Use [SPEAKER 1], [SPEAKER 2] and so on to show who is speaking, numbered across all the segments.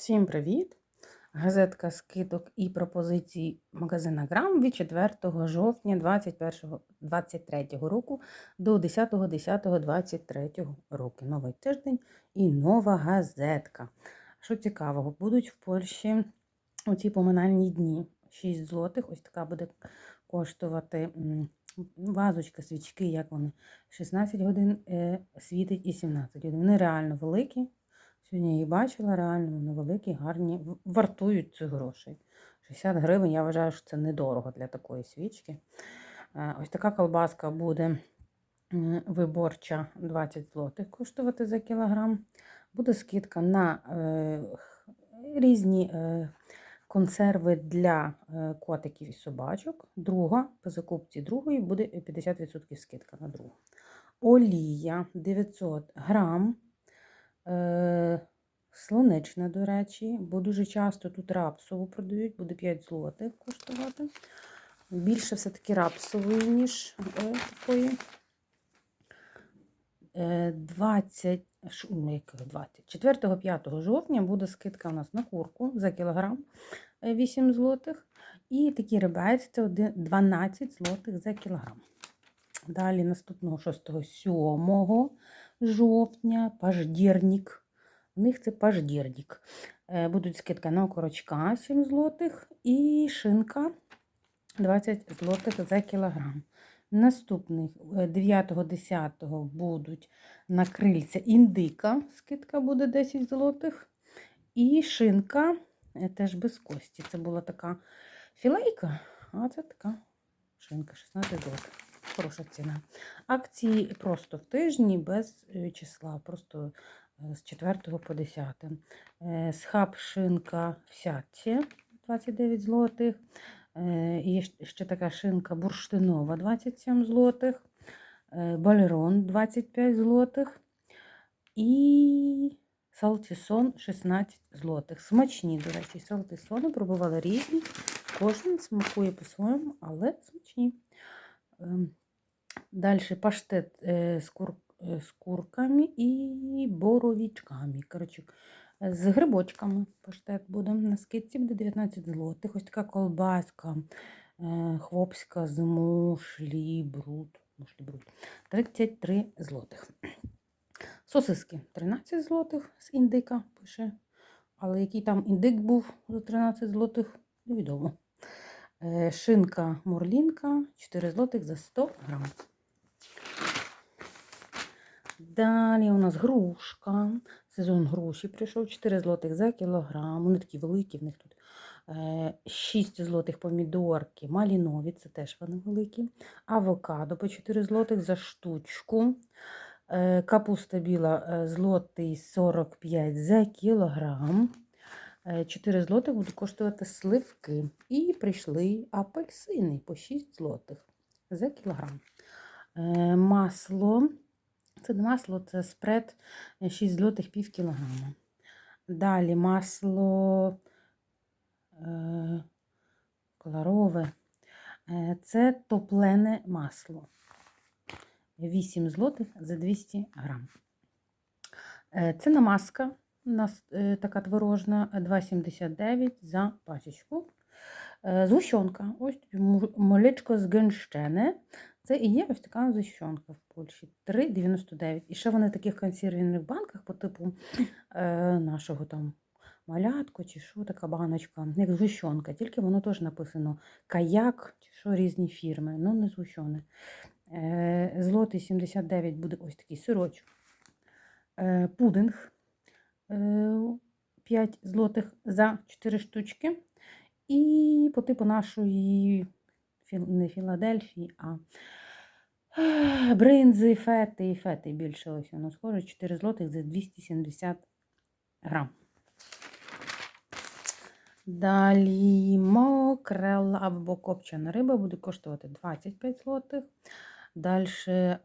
[SPEAKER 1] Всім привіт! Газетка скидок і пропозицій магазина Грам від 4 жовтня 2023 року до 10.10.23 року. Новий тиждень і нова газетка. Що цікавого, будуть в Польщі оці поминальні дні. 6 злотих. Ось така буде коштувати вазочка, свічки, як вони. 16 годин е, світить і 17 годин. Вони реально великі. Сьогодні їх бачила, реально вони великі, гарні, вартують цих грошей. 60 гривень, я вважаю, що це недорого для такої свічки. Е, Ось така колбаска буде виборча 20 злотих коштувати за кілограм. Буде скидка на е, різні е, консерви для котиків і собачок. Друга, по закупці другої буде 50% скидка на другу. Олія 900 грам. Е, Слонечна, до речі, бо дуже часто тут рапсову продають, буде 5 злотих коштувати. Більше все-таки рапсової, ніж е, такої. Е, 20, ш- ну, якого 20, 4-5 жовтня буде скидка у нас на курку за кілограм е, 8 злотих. І такі рибець це 12 злотих за кілограм. Далі наступного 6-7 жовтня паждірник. У них це паждірник. Е, Будуть скидка на окорочка 7 злотих і шинка 20 злотих за кілограм. Наступних 9-10 будуть на крильця індика, скидка буде 10 злотих. І шинка е, теж без кості. Це була така філейка, а це така шинка 16 злотих. Хороша ціна. Акції просто в тижні без е, числа, просто е, з 4 по 10. Е, Схаб шинка в сятці 29 злотих. Є ще така шинка бурштинова 27 злотих. Балерон 25 злотих. І салтісон 16 злотих. Смачні, до речі, салтісони пробувала різні. Кожен смакує по-своєму, але смачні. Далі паштет з, кур, е, з курками і боровічками. Коротше, з грибочками паштет буде. На скидці буде 19 злотих. Ось така колбаска е, хлопська з мушлі бруд. Мушлі бруд. 33 злотих. Сосиски 13 злотих з індика пише. Але який там індик був за 13 злотих, невідомо. Е, Шинка морлінка 4 злотих за 100 грам. Далі у нас грушка. Сезон груші прийшов 4 злотих за кілограм. Вони такі великі, в них тут 6 злотих помідорки, малінові, це теж вони великі. Авокадо по 4 злотих за штучку. Е, Капуста біла е, злотий 45 за кілограм. 4 злотих будуть коштувати сливки. І прийшли апельсини по 6 злотих за кілограм. Е, Масло. Це масло, це спред е, 6 злотих пів кілограма. Далі масло е, колорове. Е, Це топлене масло. 8 злотих за 200 грам. Е, Це намазка у нас е, така творожна 2,79 за пачечку. Е, Згущенка. Ось молечко з генщене. Це і є ось така згущенка в Польщі. 3,99. І ще вони таких консервних банках по типу е, нашого там малятко чи що, така баночка, як згущенка. Тільки воно теж написано каяк чи що різні фірми. Ну, не згущене. Е, Злотий 79 буде ось такий сирочок. Е, Пудинг е, 5 злотих за 4 штучки. І по типу нашої не Філадельфії, а бринзи, фети, і фети більше ось воно схоже. 4 злотих за 270 грам. Далі мокрела або копчена риба буде коштувати 25 злотих. Далі е,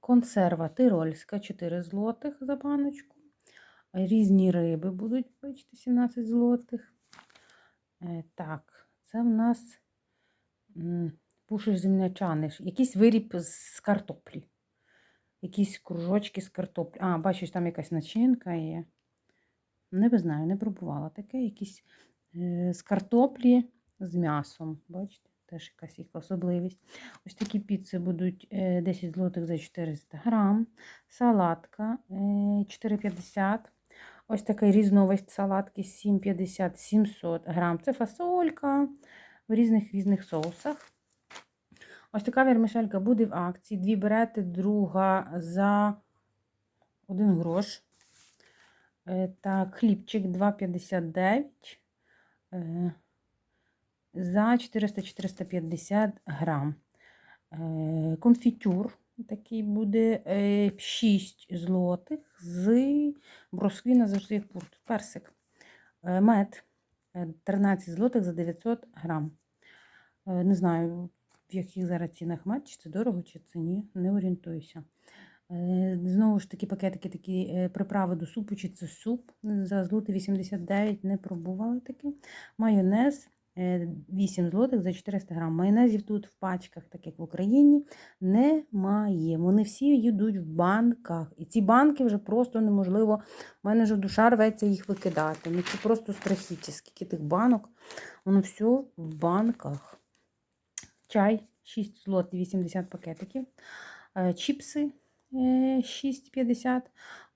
[SPEAKER 1] консерва тирольська 4 злотих за баночку. Різні риби будуть, бачите, 17 злотих. Е, так, це в нас пушиш землячани. Якийсь виріб з картоплі. Якісь кружочки з картоплі. А, бачиш, там якась начинка є. Не знаю, не пробувала таке. Якісь е, з картоплі з м'ясом. Бачите, теж якась їх особливість. Ось такі піци будуть е, 10 злотих за 400 грам. Салатка е, 4,50. Ось такий різновисть салатки 7,50 700 грам. Це фасолька в різних різних соусах. Ось така вермішелька буде в акції. Дві берете, друга за 1 грош. Е, Так, хлібчик 2,59 е, за 400-450 грам. Е, Конфітюр такий буде е, 6 злотих з бросквіна завжди. Персик. Мед е, 13 злотих за 900 грам. Е, Не знаю, в яких зараз цінах мед, чи це дорого, чи це ні, не орієнтуюся. Е, Знову ж таки, пакетики такі е, приправи до супу, чи це суп за злоти 89, не пробували таке. Майонез е, 8 злотих за 400 грам. Майонезів тут в пачках, так як в Україні, немає. Вони всі йдуть в банках. І ці банки вже просто неможливо. У мене вже душа рветься їх викидати. Ну це просто страхіття. Скільки тих банок, воно все в банках. Чай 6 злотих 80 пакетиків. Е, Чіпси е, 6,50.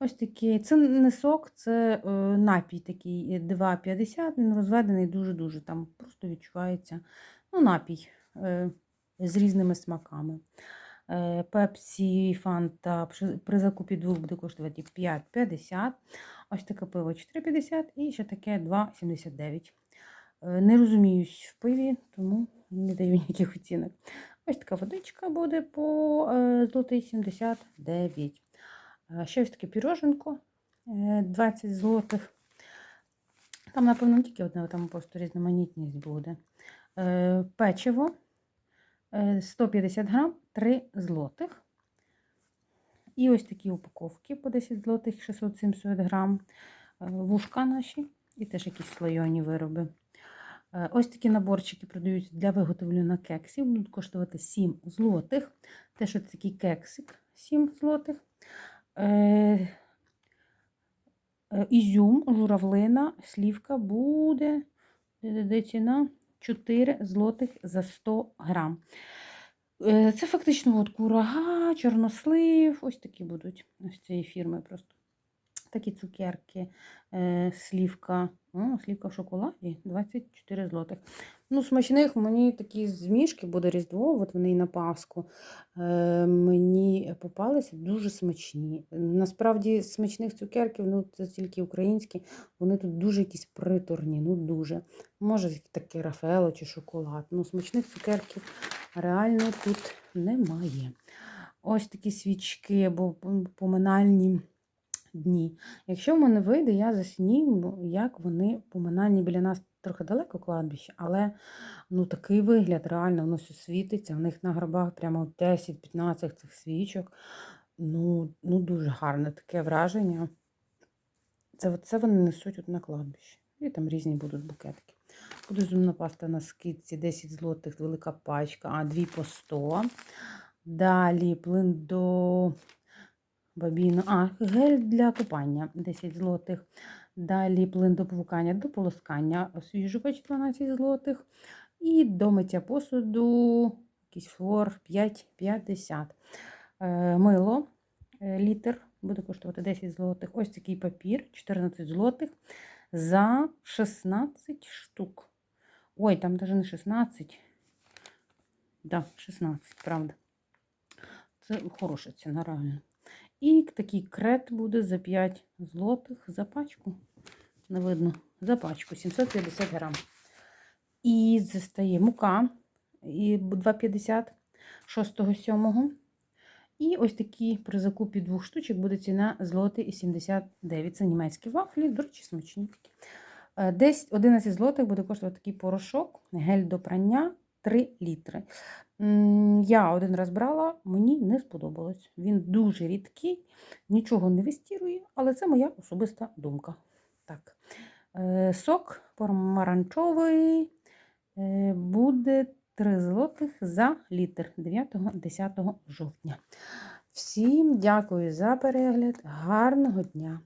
[SPEAKER 1] Ось такі. Це не сок, це е, напій такий е, 2,50. Він розведений дуже-дуже. Там просто відчувається ну, напій е, з різними смаками. Е, Пепсі, фанта при- закупі двох буде коштувати 5,50. Ось таке пиво 4,50 і ще таке 2,79. Е, Не розуміюсь в пиві, тому не даю ніяких оцінок. Ось така водичка буде по е, злотий 79. Е, Ще ось таке піроженко е, 20 злотих. Там, напевно, тільки одне, там просто різноманітність буде. Е, Печиво е, 150 грам, 3 злотих. І ось такі упаковки по 10 злотих, 600-700 грам. Е, Вушка наші і теж якісь слойоні вироби. Е, Ось такі наборчики продаються для виготовлення кексів. Будуть коштувати 7 злотих. Теж ось такий кексик 7 злотих. Е, е, Ізюм, журавлина, слівка буде де- ціна 4 злотих за 100 грам. Це фактично от курага, чорнослив, ось такі будуть ось цієї фірми просто. Такі цукерки, е, слівка. О, слівка в шоколаді 24 злотих. Ну, смачних мені такі змішки буде Різдво, от вони і на Пасху. Е, мені попалися дуже смачні. Насправді, смачних цукерків, ну це тільки українські, вони тут дуже якісь приторні, ну дуже. Може, таке Рафаело чи шоколад. Ну, смачних цукерків реально тут немає. Ось такі свічки або поминальні дні. Якщо в мене вийде, я засніму, як вони поминальні біля нас трохи далеко кладбище, але ну, такий вигляд реально воно все світиться. У них на гробах прямо 10-15 цих свічок. Ну, ну дуже гарне таке враження. Це, це вони несуть от на кладбище. І там різні будуть букетки. Буде зумна паста на скидці, 10 злотих, велика пачка, а дві по 100. Далі плин до бабіну. А, гель для купання 10 злотих. Далі плин до пвукання, до полоскання освіжувач 12 злотих. І до миття посуду якийсь флор 5,50. Е, Мило е, літр буде коштувати 10 злотих. Ось такий папір 14 злотих за 16 штук. Ой, там навіть не 16. Да, 16, правда. Це хороша ціна, реально. І такий крет буде за 5 злотих за пачку. Не видно, за пачку 750 грам. І застає мука і 2,50 6-7. І ось такі при закупі двох штучок буде ціна злотий і 79. Це німецькі вафлі, до речі, смачні такі. Е, Десь 11 злотих буде коштувати такий порошок, гель до прання 3 літри. Я один раз брала, мені не сподобалось. Він дуже рідкий, нічого не вистірує, але це моя особиста думка. Так. Е, Сок помаранчовий е, буде 3 злотих за літр 9-10 жовтня. Всім дякую за перегляд. Гарного дня!